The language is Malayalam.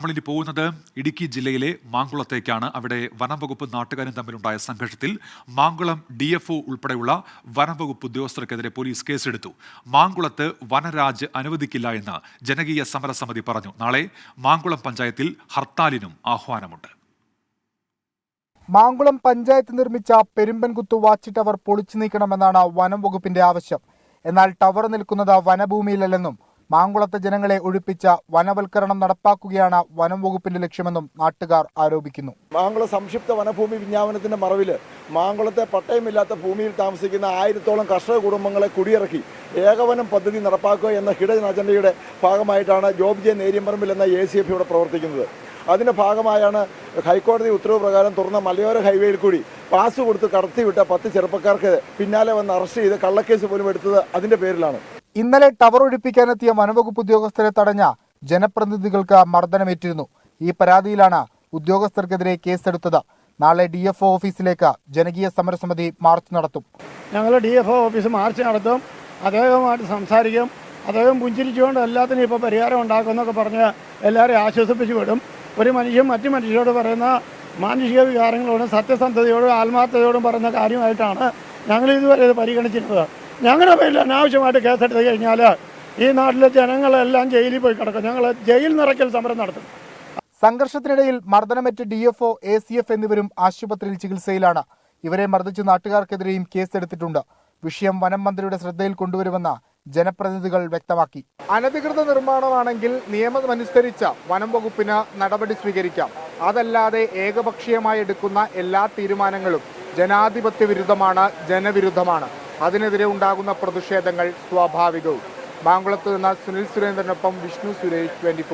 നമ്മളിനി പോകുന്നത് ഇടുക്കി ജില്ലയിലെ മാങ്കുളത്തേക്കാണ്. അവിടെ വനംവകുപ്പ് നാട്ടുകാരും തമ്മിലുണ്ടായ സംഘർഷത്തിൽ മാങ്കുളം ഡി എഫ് ഒ ഉൾപ്പെടെയുള്ള വനംവകുപ്പ് ഉദ്യോഗസ്ഥർക്കെതിരെ പോലീസ് കേസെടുത്തു. മാങ്കുളത്ത് വനരാജ് അനുവദിക്കില്ല എന്ന് ജനകീയ സമരസമിതി പറഞ്ഞു. നാളെ മാങ്കുളം പഞ്ചായത്തിൽ ഹർത്താലിനും ആഹ്വാനമുണ്ട്. മാങ്കുളം പഞ്ചായത്ത് നിർമ്മിച്ച പെരുമ്പൻകുത്ത് വാച്ച് ടവർ പൊളിച്ചു നീക്കണമെന്നാണ് വനം വകുപ്പിന്റെ ആവശ്യം. എന്നാൽ ടവർ നിൽക്കുന്നത് വനഭൂമിയിലല്ലെന്നും മാങ്കുളത്തെ ജനങ്ങളെ ഒഴിപ്പിച്ച വനവൽക്കരണം നടപ്പാക്കുകയാണ് വനം വകുപ്പിന്റെ ലക്ഷ്യമെന്നും നാട്ടുകാർ ആരോപിക്കുന്നു. മാങ്കുളം സംക്ഷിപ്ത വനഭൂമി വിജ്ഞാപനത്തിന്റെ മറവിൽ മാങ്കുളത്തെ പട്ടയമില്ലാത്ത ഭൂമിയിൽ താമസിക്കുന്ന ആയിരത്തോളം കർഷക കുടുംബങ്ങളെ കുടിയിറക്കി ഏകവനം പദ്ധതി നടപ്പാക്കുക എന്ന ഹിഡൻ അജണ്ടയുടെ ഭാഗമായിട്ടാണ് ജോബ് ജെ നേരിയമ്പറമ്പിൽ എന്ന എ സി എഫ് ഇവിടെ പ്രവർത്തിക്കുന്നത്. അതിന്റെ ഭാഗമായാണ് ഹൈക്കോടതി ഉത്തരവ് പ്രകാരം തുറന്ന മലയോര ഹൈവേയിൽ കൂടി പാസ് കൊടുത്ത് കടത്തിവിട്ട പത്ത് ചെറുപ്പക്കാർക്ക് പിന്നാലെ വന്ന് അറസ്റ്റ് ചെയ്ത് കള്ളക്കേസ് പോലും എടുത്തത് അതിന്റെ പേരിലാണ്. ഇന്നലെ ടവർ ഒഴിപ്പിക്കാനെത്തിയ വനംവകുപ്പ് ഉദ്യോഗസ്ഥരെ തടഞ്ഞ ജനപ്രതിനിധികൾക്ക് മർദ്ദനമേറ്റിരുന്നു. ഈ പരാതിയിലാണ് ഉദ്യോഗസ്ഥർക്കെതിരെ കേസെടുത്തത്. നാളെ ഡി എഫ് ഓഫീസിലേക്ക് ജനകീയ സമരസമിതി മാർച്ച് നടത്തും. ഞങ്ങൾ ഡി എഫ് ഓഫീസ് മാർച്ച് നടത്തും. അദ്ദേഹവുമായിട്ട് സംസാരിക്കും. അദ്ദേഹം പുഞ്ചിരിച്ചുകൊണ്ട് എല്ലാത്തിനും ഇപ്പോൾ പരിഹാരം ഉണ്ടാക്കുമെന്നൊക്കെ പറഞ്ഞ് എല്ലാവരെയും ആശ്വസിപ്പിച്ചു വിടും. ഒരു മനുഷ്യൻ മറ്റു മനുഷ്യരോട് പറയുന്ന മാനുഷിക വികാരങ്ങളോടും സത്യസന്ധതയോടും ആത്മാർത്ഥതയോടും പറയുന്ന കാര്യമായിട്ടാണ് ഞങ്ങൾ ഇതുവരെ ഇത് പരിഗണിച്ചിരുന്നത്. ഞങ്ങളുടെ പേരിൽ അനാവശ്യമായിട്ട് കേസെടുത്ത് കഴിഞ്ഞാൽ ഈ നാട്ടിലെ ജനങ്ങളെല്ലാം ജയിലിൽ പോയി കിടക്കും. ഞങ്ങൾ ജയിൽ നിറയ്ക്കൽ സമരം നടത്തും. സംഘർഷത്തിനിടയിൽ മർദ്ദനമേറ്റ് D F O A C F എന്നിവരും ആശുപത്രിയിൽ ചികിത്സയിലാണ്. ഇവരെ മർദ്ദിച്ച് നാട്ടുകാർക്കെതിരെയും കേസെടുത്തിട്ടുണ്ട്. വിഷയം വനം മന്ത്രിയുടെ ശ്രദ്ധയിൽ കൊണ്ടുവരുമെന്ന ജനപ്രതിനിധികൾ വ്യക്തമാക്കി. അനധികൃത നിർമ്മാണമാണെങ്കിൽ നിയമമനുസരിച്ച വനം വകുപ്പിന് നടപടി സ്വീകരിക്കാം. അതല്ലാതെ ഏകപക്ഷീയമായി എടുക്കുന്ന എല്ലാ തീരുമാനങ്ങളും ജനാധിപത്യ വിരുദ്ധമാണ് ജനവിരുദ്ധമാണ്. അതിനെതിരെ ഉണ്ടാകുന്ന പ്രതിഷേധങ്ങൾ സ്വാഭാവികവും. മാങ്കുളത്ത് നിന്ന് സുനിൽ സുരേന്ദ്രനൊപ്പം വിഷ്ണു സുരേഷ് ട്വന്റി